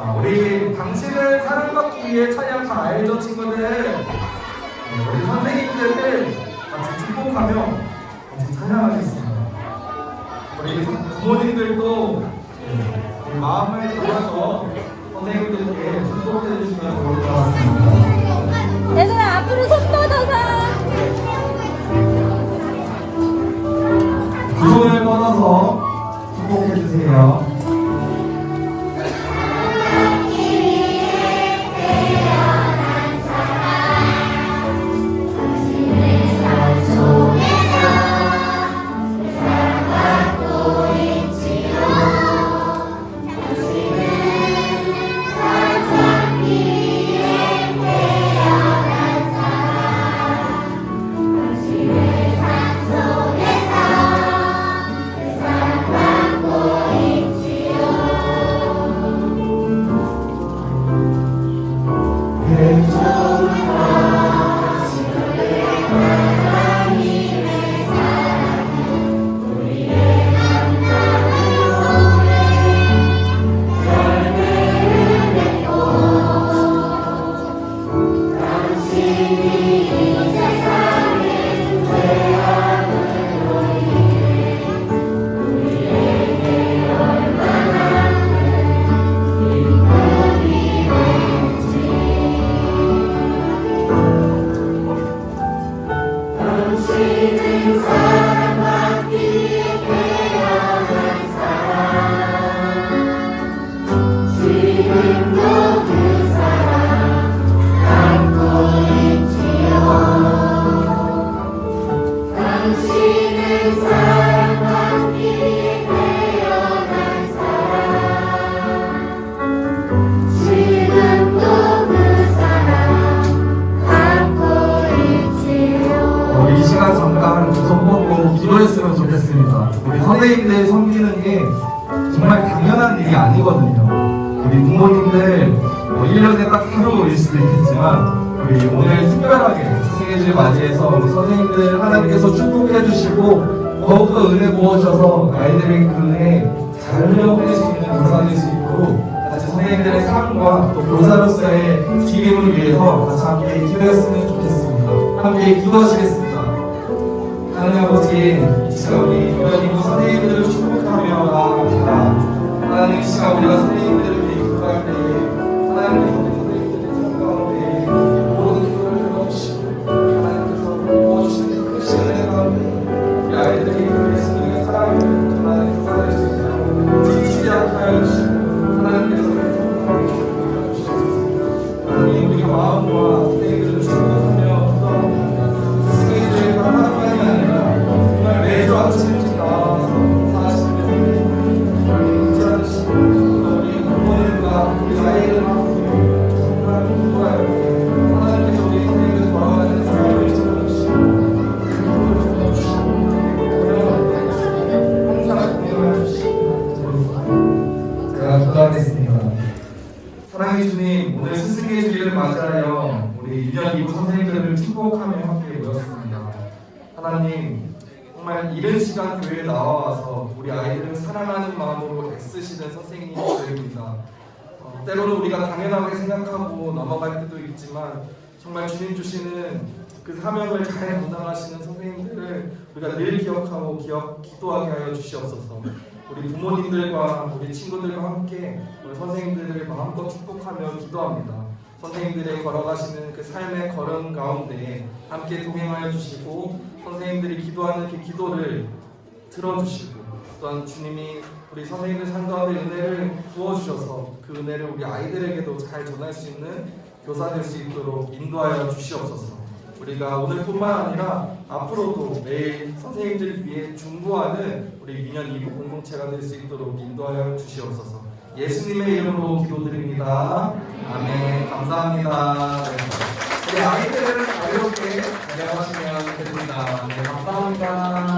자, 우리 당신을 사랑받기 위해 찬양 다 알죠, 친구들? 네, 우리 선생님들을 같이 축복하며 같이 찬양하겠습니다. 우리 부모님들도 네, 우리 마음을 담아서 선생님들께 축복해 주시면 좋을 것 같습니다. 얘들아 앞으로 손 뻗어서 두 손을 뻗어서 축복해 주세요. 우 기도했으면 좋겠습니다. 우리 선생님들 섬기는 게 정말 당연한 일이 아니거든요. 우리 부모님들 뭐 1년에 딱 하루 일 수도 있겠지만 우리 오늘 특별하게 스승의줄 맞이해서 우리 선생님들 하나님께서 축복해 주시고 더욱더 은혜 부어주셔서 아이들의 그 은혜 잘 흘려보낼 수 있는 교사 될 수 있도록 같이 선생님들의 삶과 또 교사로서의 기림을 위해서 같이 함께 기도했으면 좋겠습니다. 함께 기도하시겠습니다. 하나님 아버지, 이 시간 우리 유연이고 선생님들을 축복하며 나아갑니다. 하나님 이 시간 우리가 선생님들을 위해 기도할 때에 사랑의 주님, 오늘 스승의 주일을 맞이하여 우리 1년 2부 선생님들을 축복하며 함께 모였습니다. 하나님, 정말 이른 시간 교회에 나와서 우리 아이들을 사랑하는 마음으로 애쓰시는 선생님들입니다. 어, 때로는 우리가 당연하게 생각하고 넘어갈 때도 있지만 정말 주님 주시는 그 사명을 잘 감당하시는 선생님들을 우리가 늘 기억하고 기억, 기도하게 하여 주시옵소서. 우리 부모님들과 우리 친구들과 함께 우리 선생님들을 마음껏 축복하며 기도합니다. 선생님들의 걸어가시는 그 삶의 걸음 가운데 함께 동행하여 주시고 선생님들이 기도하는 그 기도를 들어주시고 또한 주님이 우리 선생님들 삶 가운데 은혜를 부어주셔서 그 은혜를 우리 아이들에게도 잘 전할 수 있는 교사 될 수 있도록 인도하여 주시옵소서. 우리가 오늘뿐만 아니라 앞으로도 매일 선생님들 위해 중보하는 우리 유년 2부 공동체가 될 수 있도록 인도하여 주시옵소서. 예수님의 이름으로 기도드립니다. 아멘. 감사합니다. 네. 우리 아이들은 자유롭게 대화하시면 됩니다. 네, 감사합니다.